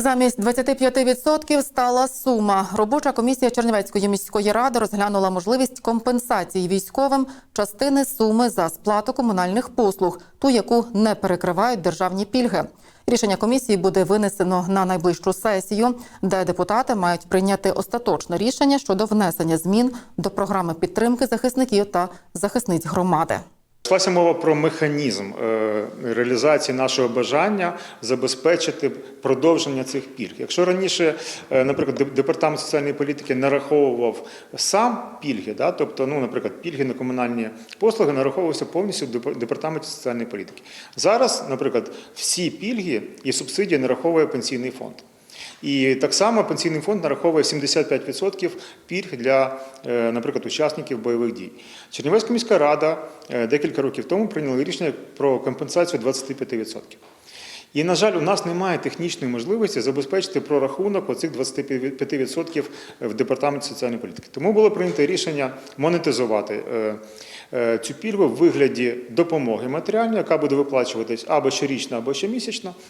Замість 25% стала сума. Робоча комісія Чернівецької міської ради розглянула можливість компенсації військовим частини суми за сплату комунальних послуг, ту, яку не перекривають державні пільги. Рішення комісії буде винесено на найближчу сесію, де депутати мають прийняти остаточне рішення щодо внесення змін до програми підтримки захисників та захисниць громади. Йшлася мова про механізм е, реалізації нашого бажання забезпечити продовження цих пільг. Якщо раніше, е, наприклад, департамент соціальної політики нараховував сам пільги, да, тобто, ну, наприклад, пільги на комунальні послуги нараховувалися повністю в департаменті соціальної політики. Зараз, наприклад, всі пільги і субсидії нараховує пенсійний фонд. І так само пенсійний фонд нараховує 75% пільг для, е, наприклад, учасників бойових дій. Чернівецька міська рада е, декілька років тому прийняла рішення про компенсацію 25%. І, на жаль, у нас немає технічної можливості забезпечити прорахунок оцих 25% в департаменті соціальної політики. Тому було прийнято рішення монетизувати е, цю пільгу в вигляді допомоги матеріальної, яка буде виплачуватись або щорічно, або щомісячно.